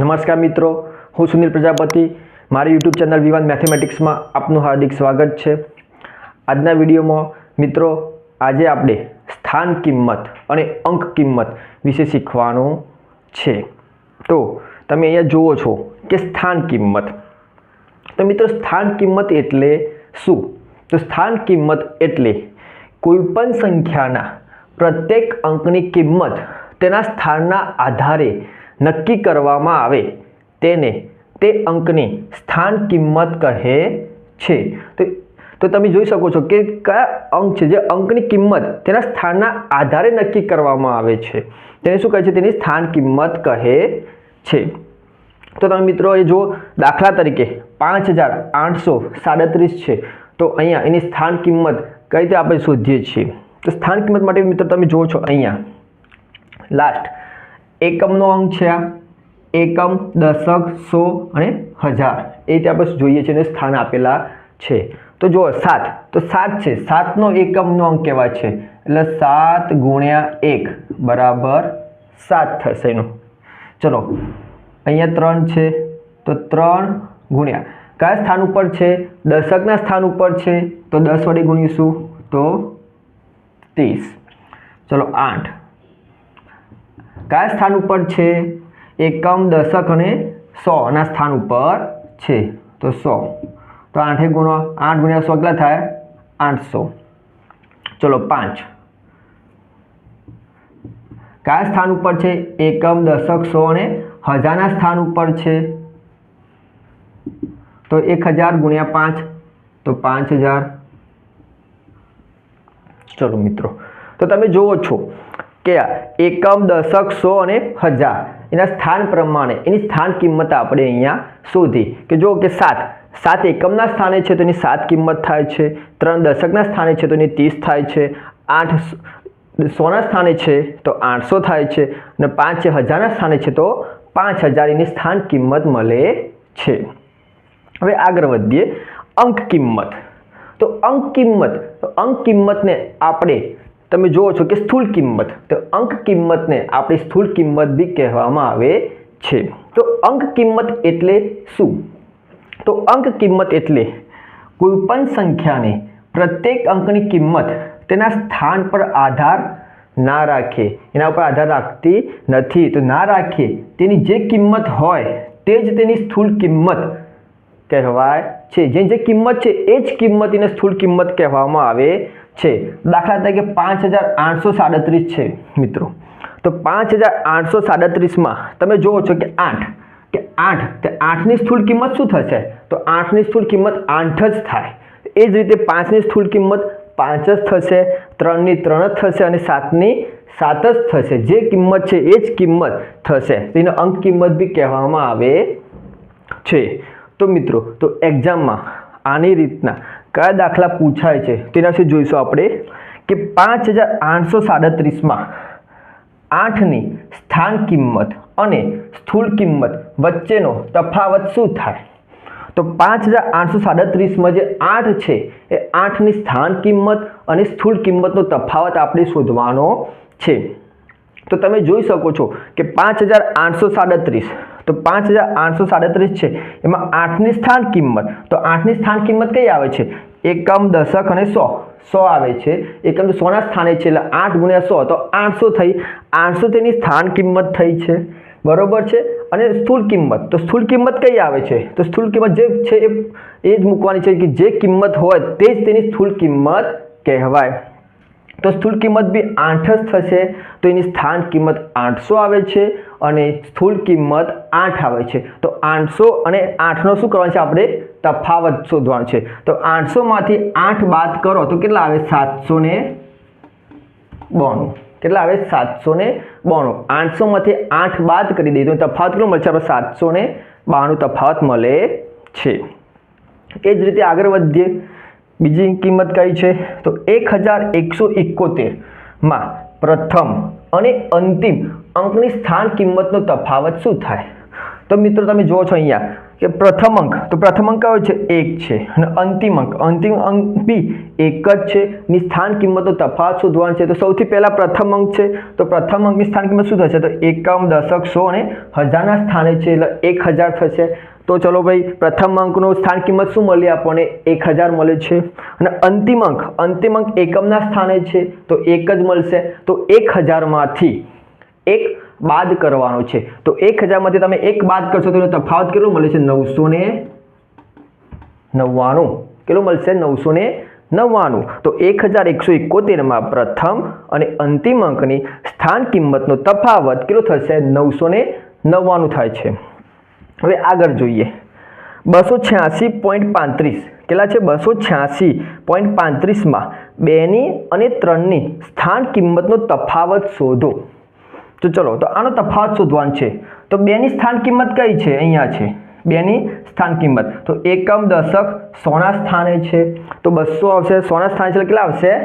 નમસ્કાર મિત્રો, હું સુનિલ પ્રજાપતિ. મારી યુટ્યુબ ચેનલ વિવાન મેથેમેટિક્સમાં આપનું હાર્દિક સ્વાગત છે. આજના વિડીયોમાં મિત્રો, આજે આપણે સ્થાન કિંમત અને અંક કિંમત વિશે શીખવાનું છે. તો તમે અહીંયા જુઓ છો કે સ્થાન કિંમત. તો મિત્રો, સ્થાન કિંમત એટલે શું? તો સ્થાન કિંમત એટલે કોઈપણ સંખ્યાના પ્રત્યેક અંકની કિંમત તેના સ્થાનના આધારે નક્કી કરવામાં આવે. તેને તે અંકની સ્થાન કિંમત કહે છે. તો તમે જોઈ શકો છો કે કયા અંક છે? જે અંકની કિંમત તેના સ્થાનના આધારે નક્કી કરવામાં આવે છે. તેને શું કહે છે? તેની સ્થાન કિંમત કહે છે. તો તમે મિત્રો એ જો દાખલા તરીકે પાંચ હજાર આઠસો સાડત્રીસ છે. તો અહીંયા એની સ્થાન કિંમત કઈ રીતે આપણે શોધીએ છીએ? તો સ્થાન કિંમત માટે મિત્રો તમે જુઓ છો અહીંયા. લાસ્ટ એકમનો અંક છે આ. એકમ, દશક, સો અને હજાર. એ રીતે આપણે જોઈએ છીએ સ્થાન આપેલા છે. તો જુઓ, સાત. તો સાત છે. સાતનો એકમનો અંક કહેવાય છે? એટલે સાત ગુણ્યા એક બરાબર સાત થશે એનો. ચલો, અહીંયા ત્રણ છે. તો ત્રણ ગુણ્યા. કયા સ્થાન ઉપર છે? દશકના સ્થાન ઉપર છે. તો દસ વડે ગુણીશું તો ત્રીસ. ચલો, આઠ. કયા સ્થાન ઉપર છે? એકમ, દશક અને સોના સ્થાન ઉપર છે. તો સો. તો આઠે ગુણો, આઠ ગુણ્યા સો કેટલા થાય? આઠસો. ચલો પાંચ. કયા સ્થાન ઉપર છે? એકમ, દશક, સો અને હજારના સ્થાન ઉપર છે. તો એક હજાર ગુણ્યા પાંચ, તો પાંચ હજાર. ચલો મિત્રો. તો તમે જુઓ છો કે એકમ દશક સો અને હજાર. એના સ્થાન પ્રમાણે, એની સ્થાન કિંમત આપણે અહીંયા શોધી કે જો કે સાત. સાત એકમના સ્થાને છે તો એની સાત કિંમત થાય છે. ત્રણ દશકના સ્થાને છે તો એની ત્રીસ થાય છે. આઠ સોના સ્થાને છે તો આઠસો થાય છે. અને પાંચ હજારના સ્થાને છે તો પાંચ હજાર એની સ્થાન કિંમત મળે છે. હવે આગળ વધીએ. અંક કિંમત. તો અંક કિંમત તો અંક કિંમતને આપણે તમે જુઓ છો કે સ્થૂળ કિંમત, તો અંક કિંમતને આપણી સ્થૂળ કિંમત બી કહેવામાં આવે છે. તો અંક કિંમત એટલે શું? તો અંક કિંમત એટલે કોઈપણ સંખ્યાને પ્રત્યેક અંકની કિંમત તેના સ્થાન પર આધાર ના રાખે, એના ઉપર આધાર રાખતી નથી. તો ના રાખે, તેની જે કિંમત હોય તે જ તેની સ્થૂળ કિંમત કહેવાય છે. જે જે કિંમત છે, એ જ કિંમત એને સ્થૂળ કિંમત કહેવામાં આવે છે. દાખલા તરીકે પાંચ હજાર આઠસો સાડત્રીસ છે, મિત્રો. તો પાંચ હજાર આઠસો સાડત્રીસમાં તમે જુઓ છો કે આઠ કે આઠ તે આઠની સ્થૂળ કિંમત શું થશે? તો આઠની સ્થૂળ કિંમત આઠ જ થાય. એ જ રીતે પાંચની સ્થૂળ કિંમત પાંચ જ થશે, ત્રણની ત્રણ જ થશે અને સાતની સાત જ થશે. જે કિંમત છે એ જ કિંમત થશે. તેને અંક કિંમત બી કહેવામાં આવે છે. તો મિત્રો, તો એક્ઝામમાં આની રીતના કયા દાખલા પૂછાય છે? તેના વિશે જોઈશું આપણે કે પાંચ હજાર આઠસો સાડત્રીસમાં આઠની સ્થાન કિંમત અને સ્થૂળ કિંમત વચ્ચેનો તફાવત શું થાય? તો પાંચ હજાર આઠસો સાડત્રીસમાં જે આઠ છે, એ આઠની સ્થાન કિંમત અને સ્થૂળ કિંમતનો તફાવત આપણે શોધવાનો છે. તો તમે જોઈ શકો છો કે પાંચ હજાર આઠસો સાડત્રીસ તો પાંચ હજાર આઠસો સાડત્રીસ છે. એમાં આઠની સ્થાન કિંમત. તો આઠની સ્થાન કિંમત કઈ આવે છે? એકમ, દશક અને સો. સો આવે છે. એકમ સોના સ્થાને છે, એટલે આઠ ગુણ્યા સો, તો આઠસો થઈ. આઠસો તેની સ્થાન કિંમત થઈ છે. બરોબર છે? અને સ્થૂળ કિંમત. તો સ્થૂળ કિંમત કઈ આવે છે? તો સ્થૂળ કિંમત જે છે એ એ જ મૂકવાની છે કે જે કિંમત હોય તે જ તેની સ્થૂળ કિંમત કહેવાય. તો સ્થૂળ કિંમત બી આઠ જ થશે. તો એની સ્થાન કિંમત આઠસો આવે છે. અને સ્થૂળ કિંમત આઠ આવે છે. તો આઠસો અને આઠનો શું કરવાનું છે? આપણે તફાવત શોધવાનો છે. તો આઠસોમાંથી આઠ બાદ કરો તો કેટલા આવે? સાતસો ને બોણું. કેટલા આવે? સાતસો ને બોણું. આઠસોમાંથી આઠ બાદ કરી દઈએ તો તફાવત કેટલો મળશે? આપણે સાતસો ને બાણું તફાવત મળે છે. એ જ રીતે આગળ વધીએ. બીજી કિંમત કઈ છે? તો એક હજાર એકસો એકોતેરમાં પ્રથમ અને અંતિમ અંકની સ્થાન કિંમતનો તફાવત શું થાય? તો મિત્રો તમે જુઓ છો અહીંયા કે પ્રથમ અંક, તો પ્રથમ અંક કયો છે? એક છે. અને અંતિમ અંક અંતિમ અંક બી એક જ છે. ની સ્થાન કિંમતનો તફાવત શોધવાનો છે? તો સૌથી પહેલાં પ્રથમ અંક છે. તો પ્રથમ અંકની સ્થાન કિંમત શું થશે? તો એકમ દશક સો અને હજારના સ્થાને છે. એટલે એક હજાર થશે. તો ચલો ભાઈ, પ્રથમ અંકનો સ્થાન કિંમત શું મળી આપણને? એક હજાર મળે છે. અને અંતિમ અંક અંતિમ અંક એકમના સ્થાને છે, તો એક જ મળશે. તો એક હજારમાંથી એક બાદ કરવાનો છે. તો એક હજારમાંથી તમે એક બાદ કરશો તો તફાવત કેટલો મળે છે? નવસો ને નવ્વાણું. કેટલું મળશે? નવસો ને નવ્વાણું. તો એક હજાર એકસો એકોતેરમાં પ્રથમ અને અંતિમ અંકની સ્થાન કિંમતનો તફાવત કેટલો થશે? નવસો ને નવ્વાણું થાય છે. હવે આગળ જોઈએ. બસો છ્યાસી પોઈન્ટ પાંત્રીસ. કેટલા છે? બસો છ્યાસી પોઈન્ટ પાંત્રીસમાં બેની અને ત્રણની સ્થાન કિંમતનો તફાવત શોધો. તો ચલો, તો આનો તફાવત શોધવાનો છે. તો બેની સ્થાન કિંમત કઈ છે? અહીંયા છે. બેની સ્થાન કિંમત. તો એકમ દશક સોના સ્થાને છે. તો બસો આવશે. સોના સ્થાને છે કેટલા આવશે?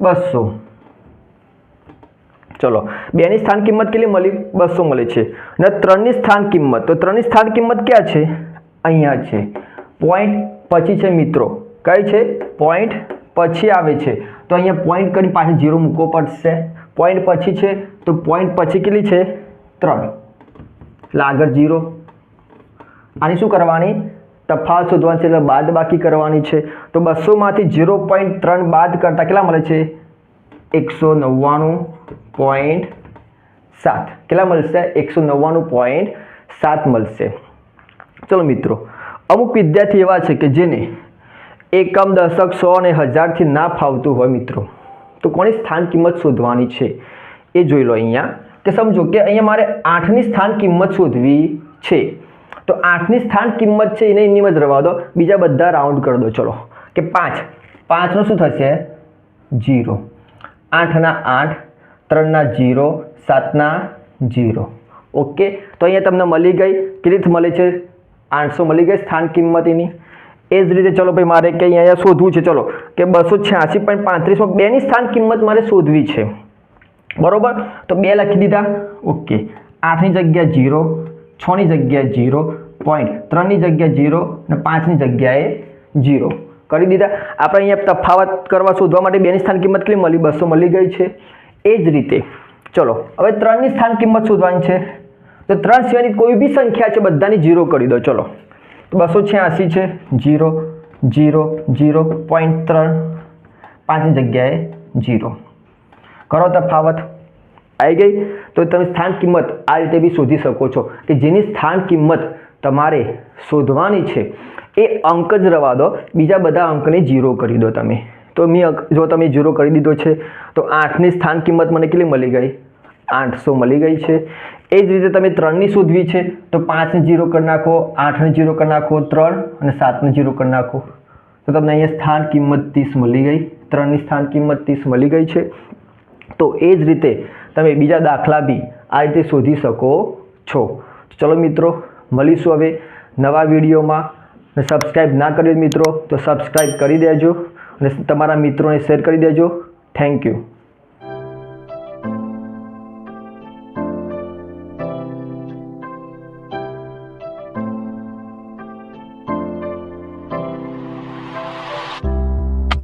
બસો. ચલો. બેની સ્થાન કિંમત કેટલી મળી? બસો મળે છે. અને ત્રણની સ્થાન કિંમત, તો ત્રણની સ્થાન કિંમત ક્યાં છે? અહીંયા છે. પોઈન્ટ પછી છે મિત્રો. કઈ છે? પોઈન્ટ પછી આવે છે. તો અહીંયા પોઈન્ટ કરી પાસે જીરો મૂકવો પડશે. પોઈન્ટ પછી છે, તો પોઈન્ટ પછી કેટલી છે? ત્રણ. એટલે આગળ જીરો આની શું કરવાની? તફાવત શોધવાની છે, એટલે બાદ બાકી કરવાની છે. તો બસોમાંથી ઝીરો પોઈન્ટ ત્રણ બાદ કરતાં કેટલા મળે છે? એકસો નવ્વાણું. પોઈન્ટ સાત. કેટલા મળશે? એકસો નવ્વાણું પોઈન્ટ સાત મળશે. ચલો મિત્રો, અમુક વિદ્યાર્થી એવા છે કે જેને એકમ દશક સો અને હજારથી ના ફાવતું હોય મિત્રો. તો કોની સ્થાન કિંમત શોધવાની છે? એ જોઈ લો અહીંયા. કે સમજો કે અહીંયા મારે આઠની સ્થાન કિંમત શોધવી છે. તો આઠની સ્થાન કિંમત છે એને એની જ રવા દો. બીજા બધા રાઉન્ડ કરી દો. ચલો. કે પાંચ. પાંચનું શું થશે? જીરો આઠના આઠ ત્રણના જીરો, સાતના જીરો. ઓકે? તો અહીંયા તમને મળી ગઈ. કેવી મળી છે? આઠસો મળી ગઈ સ્થાન કિંમત એની એ જ રીતે ચલો ભાઈ, મારે કે અહીંયા શોધવું છે. ચલો, કે બસો છ્યાસી પોઈન્ટ પાંત્રીસમાં બેની સ્થાન કિંમત મારે શોધવી છે. બરોબર? તો બે લખી દીધા. ઓકે. આઠની જગ્યા જીરો, છની જગ્યાએ જીરો, પોઈન્ટ ત્રણની જગ્યાએ જીરો અને પાંચની જગ્યાએ જીરો. કરી દીધા. આપણે અહીંયા તફાવત કરવા શોધવા માટે બેની સ્થાન કિંમત કેટલી મળી? બસો મળી ગઈ છે. એ જ રીતે. ચલો, હવે ત્રણની સ્થાન કિંમત શોધવાની છે. તો ત્રણ સિવાયની કોઈ બી સંખ્યા છે, બધાની જીરો કરી દો. ચલો, બસો છ્યાસી છે જીરો જીરો જીરો પોઈન્ટ ત્રણ. પાંચની જગ્યાએ જીરો કરો તફાવત. આવી ગઈ? તો તમે સ્થાન કિંમત આ રીતે બી શોધી શકો છો કે જેની સ્થાન કિંમત તમારે શોધવાની છે. એ અંક જ રવા દો. બીજા બધા અંકને જીરો કરી દો તમે. તો મેં જો તમે જીરો કરી દીધો છે, તો આઠની સ્થાન કિંમત મને કેટલી મળી ગઈ? આઠસો મળી ગઈ છે. એ જ રીતે તમે ત્રણની શોધવી છે, તો પાંચને જીરો કરી નાખો, આઠને જીરો કરી નાખો, ત્રણ અને સાતને જીરો કરી નાખો. તો તમને અહીંયા સ્થાન કિંમત ત્રીસ મળી ગઈ. ત્રણની સ્થાન કિંમત ત્રીસ મળી ગઈ છે. તો એ જ રીતે તમે બીજા દાખલા બી આ રીતે શોધી શકો છો. ચલો મિત્રો, મળીશું હવે નવા વિડીયોમાં. સબસ્ક્રાઈબ ના કર્યો મિત્રો, તો સબસ્ક્રાઈબ કરી દેજો. અને તમારા મિત્રોને શેર કરી દેજો. Thank you